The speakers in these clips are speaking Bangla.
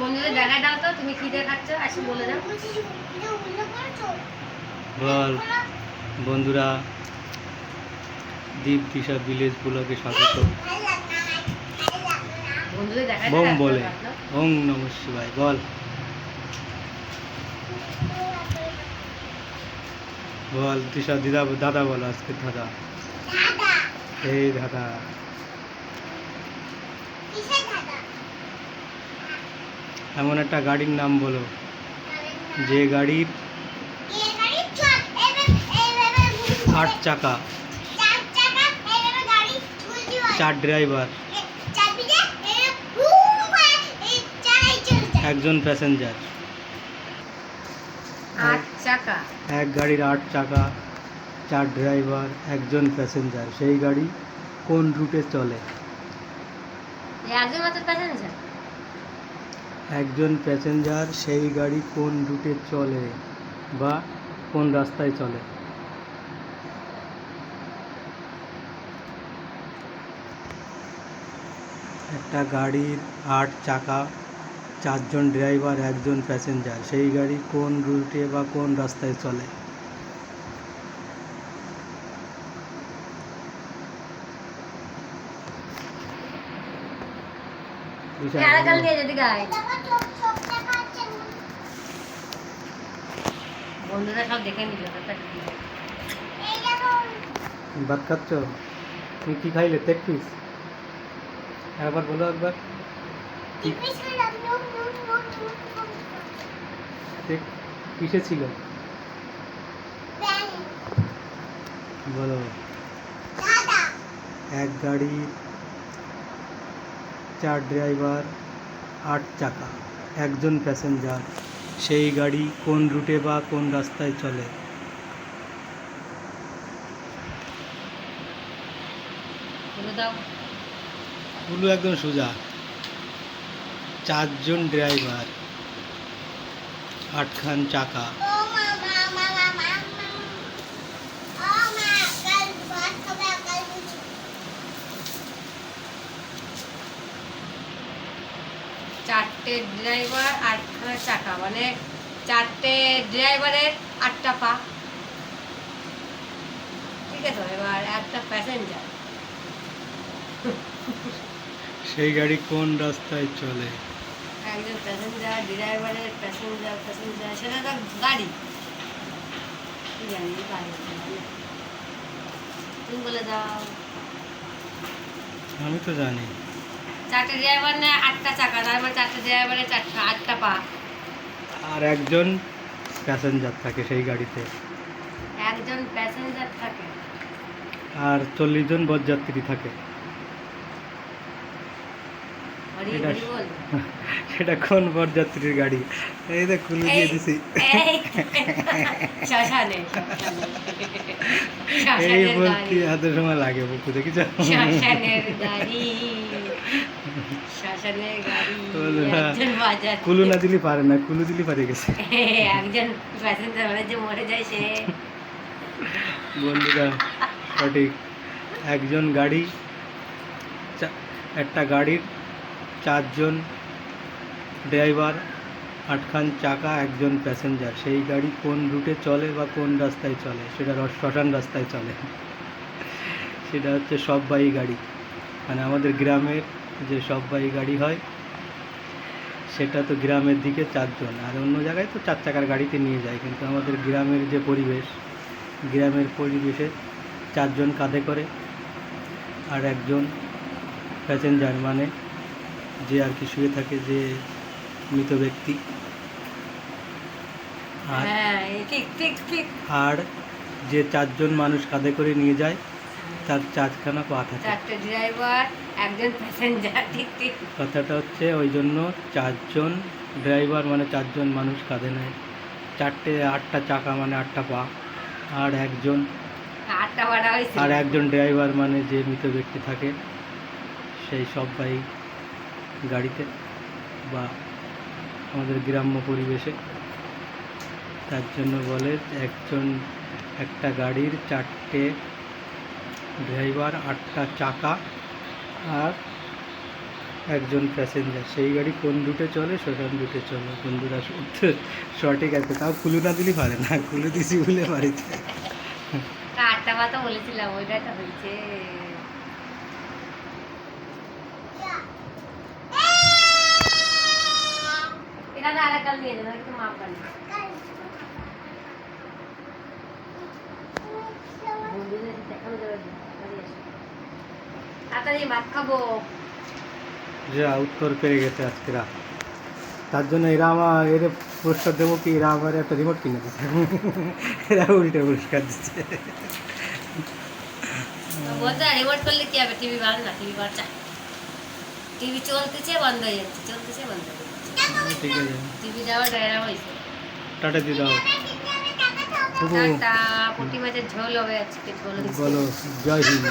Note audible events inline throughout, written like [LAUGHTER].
বন্ধুদের দেখা দাও তো তুমি কি দেখাচ্ছ আসি বলে দাও। বল বন্ধুরা দীপ দিশা ভিলেজ ব্লগে স্বাগত। বোম বলে। ওং নম শিবায় বল। বল দিশা দিদা দাদা বলো আজকে দাদা। এই দাদা। এমন একটা গাড়ির নাম বলো। যে গাড়ির আট চাকা। চার ড্রাইভার একজন প্যাসেঞ্জার আট চাকা। এক গাড়ির আট চাকা চার ড্রাইভার একজন প্যাসেঞ্জার সেই গাড়ি কোন রুটে চলে? একজন প্যাসেঞ্জার একজন প্যাসেঞ্জার সেই গাড়ি কোন রুটে চলে বা কোন রাস্তায় চলে? একটা গাড়ির আট চাকা, চারজন ড্রাইভার, একজন প্যাসেঞ্জার, সেই গাড়ি কোন রুটে বা কোন রাস্তায় চলে? যদি বন্ধুরা সব দেখে নিল ভাত খাচ্ছ? তুমি কি খাইলে? তেক পিস? একবার বলো একবার। কিসে ছিল? বলো। এক গাড়ি চার ড্রাইভার আট চাকা একজন প্যাসেঞ্জার। সেই গাড়ি কোন রুটে বা কোন রাস্তায় চলে? পুলু একদম সোজা। চারজন ড্রাইভার আটখান চাকা। চারটে ড্রাইভার আটখানা চাকা মানে চারটে ড্রাইভারের আটটা পা। ঠিক আছে এবার একটা প্যাসেঞ্জার সেই গাড়ি কোন রাস্তায় চলে? একজন প্যাসেঞ্জার ড্রাইভারের প্যাসেঞ্জার প্যাসেঞ্জার সেটা তো গাড়ি। জানি গাড়ি তুমি বলে দাও। আমি তো জানি। চারটে ড্রাইভার নেয় আটটা চাকা তার মানে চারটে ড্রাইভারের চারটা আটটা পা। আর একজন প্যাসেঞ্জার থাকে সেই গাড়িতে। একজন প্যাসেঞ্জার থাকে। আর চল্লিশ জন বরযাত্রী থাকে। বল। [LAUGHS] সেটা কোন বরযাত্রীর গাড়ি? এই খুলে দিয়ে দিছি। [LAUGHS] শ্মশানে। এই বলতে এত সময় লাগে একজন বাজাচ্ছে। কুলু না দিলে পারে না কুলু দিলে পারে গেছে। [LAUGHS] একজন প্যাসেঞ্জার মানে যে মরে যায় সে। বন্ধুরা সঠিক। একজন গাড়ি একটা গাড়ির চারজন ড্রাইভার আটখান চাকা একজন প্যাসেঞ্জার। সেই গাড়ি কোন রুটে চলে বা কোন রাস্তায় চলে? সেটা শ্মশান রাস্তায় চলে। সেটা হচ্ছে সববাহী গাড়ি। মানে আমাদের গ্রামের যে সববাহী গাড়ি হয়, সেটা তো গ্রামের দিকে চারজন। আর অন্য জায়গায় তো চার চাকার গাড়িতে নিয়ে যায়। কিন্তু আমাদের গ্রামের যে পরিবেশ, গ্রামের পরিবেশে চারজন কাঁধে করে আর একজন প্যাসেঞ্জার। মানে যে আর কি শুয়ে থাকে, যে মৃত ব্যক্তি। আর হ্যাঁ আর যে চারজন মানুষ কাঁধে করে নিয়ে যায় তার চারখানা পা থাকে। চারটে ড্রাইভার একজন প্যাসেঞ্জার ঠিক ঠিক। কথাটা হচ্ছে ওই জন্য চারজন ড্রাইভার মানে চারজন মানুষ কাঁধে নেয়। চারটে আটটা চাকা মানে আটটা পা। আর একজন আর একজন ড্রাইভার মানে যে মৃত ব্যক্তি থাকে সেই সব বাইক গাড়িতে বা আমাদের গ্রাম্য পরিবেশে। তার জন্য বলে একজন, একটা গাড়ির চারটে ড্রাইভার আটটা চাকা আর একজন প্যাসেঞ্জার সেই গাড়ি কোন রুটে চলে, সেখান রুটে চলে। বন্ধুরা, সত্যি, সঠিক আছে। তাও খুলু না দিলে পারে না। খুলে দিছি বলে বাড়িতে। কারটা কথা বলেছিলাম, ওইটা হয়েছে। এটা না আরেকটা নিয়ে একটু মাপ যা উত্তর পেয়ে গেছে আজকে তার জন্য এরা আমার এর পুরস্কার দেবো কি এরা আমার একটা রিমোট কিনে দিচ্ছে এরা উল্টে পুরস্কার দিচ্ছে বলতে রিমোট করলে কি হবে টিভি ভালো না টিভি বাচ্চা টিভি চলতেছে বন্ধ হয়ে যাচ্ছে চলতেছে বন্ধ হয়ে ঠিক আছে। টিভি যাওয়ার ডায়রা হয়েছে। টাটা দিয়ে দাও টাটা পুঁটি মাছের ঝোল হবে আজকে ঝোল বলো জয় হিন্দ।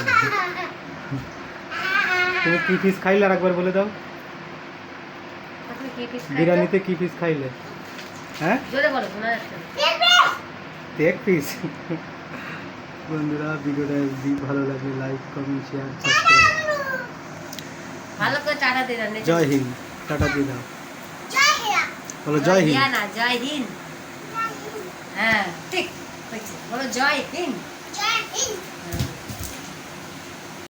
তুমি কি পিস খাইলে আর একবার বলে দাও? বিরিয়ানিতে কি পিস খাইলে? হ্যাঁ? জোরে বলো শোনা যাচ্ছে বন্ধুরা ভিডিওটা যদি ভালো লাগে লাইক কমেন্ট শেয়ার সাবস্ক্রাইব ভালো করে টাটা দিয়ে জয় হিন্দ। টাটা দিয়ে দাও। বলো জয় হিন্দ। না জয় হিন্দ। হ্যাঁ ঠিক বলো জয় হিন্দ। জয় হিন্দ।